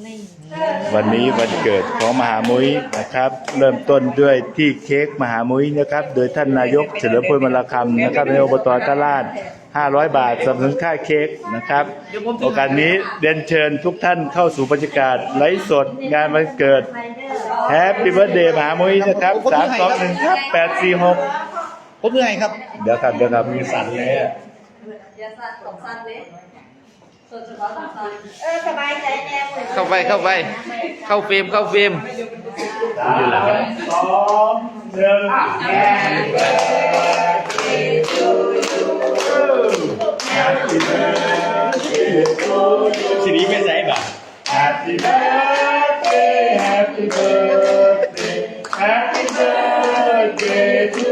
นี่วันนี้วันเกิดของมหามุ้ยนะครับ เริ่มต้นด้วยที่เค้กมหามุ้ยนะครับ โดยท่านนายกเฉลิมพลมลคำนะครับในอบตตลาด 500 บาทสำหรับค่าเค้กนะครับโอกาสนี้เรียนเชิญทุกท่านเข้าสู่บรรยากาศไลฟ์สดงานวันเกิดแฮปปี้เบิร์ดเดย์มหามุ้ยนะครับ3 2 1ครับ846ผมเหนื่อยครับ เดี๋ยวครับเดี๋ยวครับมีสั่นเลยอะอย่าสั่นตกสั่นเลย ส่วนเฉพาะตกสั่นเออสบายใจแน่หมดเข้าไปเข้าไป เข้าเฟรมเข้าเฟรมสามสองหนึ่ง Happy birthday to you สีนี้ไม่ใช่ป่ะ Happy birthday Happy birthday Happy birthday to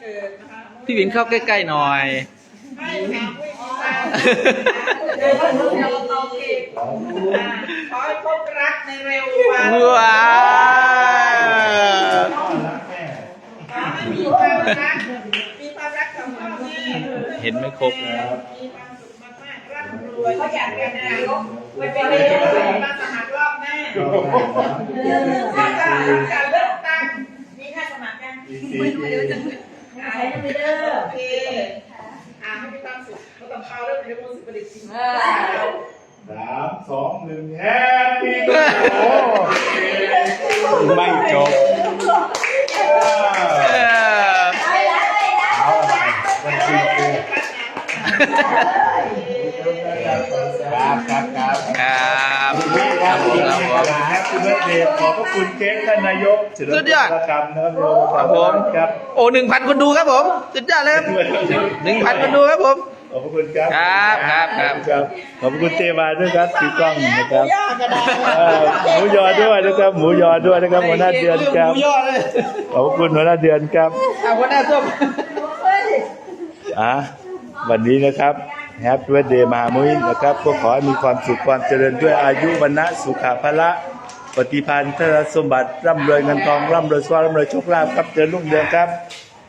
เป็นวันเกิดนะคะพี่หวินเข้าใกล้ๆหน่อยให้หาผู้มีความเดี๋ยวเราเตาเค้กขอให้พบรักในเร็ววัน ว้าว ขอให้มีความรัก มีความรักกับพ่อแม่เห็นไหมครบมีความสุขมากๆร่ำรวยเขาอยากเป็นนายกไม่เป็นนายกมาสมัครรอบหน้าถ้าการเลือกตั้งมีค่าสมัครกันไม่รู้เดี๋ยวจะใช้ไปเด้อ โอเคอ่าให้มี ความสุขเขาต้องเข้าเรื่องเรื่องสุขประดิษฐ์จริงสามสองหนึ่ง Happy birthday ไม่จบเออเอาอะไรวันที่คือครับครับครับครับพี่คครัรับบผมครับผมแฮปปี้เบิร์ดเดย์ขอบพระคุณเค้กท่านนายกเฉลิมพสุลดยอดกรรมนะครับครับผมครับโอ้หนึ่งพันคนดูครับผม สุดยอดเลยหนึ่งพันคนดูครับผม ขอบพระคุณครับครับครับครับ ครับ ขอบพระคุณเทวาด้วยครับถือกล้องนะครับเอ่อหมูยอด้วยนะครับ หมูยอด้วยนะครับหัวหน้าเดือนครับหมูยอเลยขอบพระคุณหัวหน้าเดือนครับ อะหัวหน้าส้มอะวันนี้นะครับแฮปปี้เดย์มหามุ้ยนะครับ ก็ขอให้มีความสุขความเจริญด้วยอายุวันนะสุขภาละ ปฏิพันธ์ทรัพย์สมบัติร่ำรวยเงินทองร่ำรวยสวัสดิ์ร่ำรวยโชคลาภครับเจริญรุ่งเรืองครับ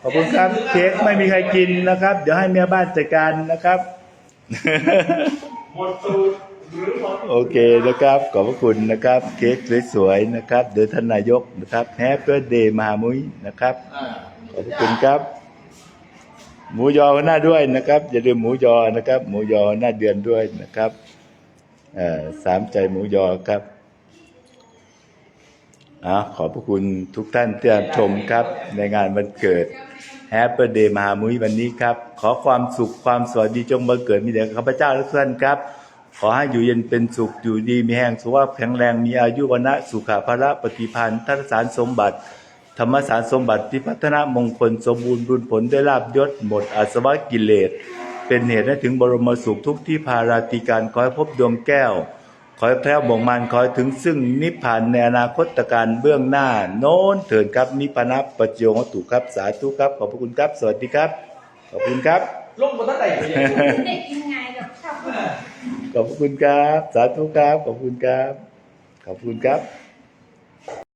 ขอบคุณครับเค้กไม่มีใครกินนะครับ เดี๋ยวให้เมียบ้านจัดการนะครับโอเคนะครับ ขอบพระคุณนะครับ เค้กสวยๆนะครับโดยท่านนายกนะครับแฮปปี้เดย์มหามุ้ยนะครับขอบพระคุณครับ หมูยอหน้าด้วยนะครับอย่าลืมหมูยอนะครับ หมูยอหน้าเดือนด้วยนะครับสามใจหมูยอครับ อขอบพระคุณทุกท่านที่ชมครับ ในงานวันเกิดแฮปปี้เดย์มหามุ้ยวันนี้ครับ ขอความสุขความสวัสดีจงบังเกิดมีแด่ข้าพเจ้าทุกท่านครับ ขอให้อยู่เย็นเป็นสุขอยู่ดีมีแห่งสุขภาพแข็งแรงมีอายุวันะสุขภาระปฏิพันธ์ทัศสารสมบัติ ธรรมสารสมบัติที่พัฒนามงคลสมบูรณ์บุญผลได้ลาบยศหมดอาสวะกิเลส เป็นเหตุให้ถึงบรมสุขทุกที่พาราติการขอให้พบดวงแก้ว ขอให้แพร่บ่งมันขอให้ถึงซึ่งนิพพานในอนาคตการเบื้องหน้า โน้นเถิดครับนิพพานัปัจโยงตุครับ สาธุครับ ขอบพระคุณครับ สวัสดีครับ ขอบคุณครับ ลงบนตั้งแต่เด็กยังไงกับชาวขอบพระคุณครับ สาธุครับ ขอบคุณครับ ขอบคุณครับ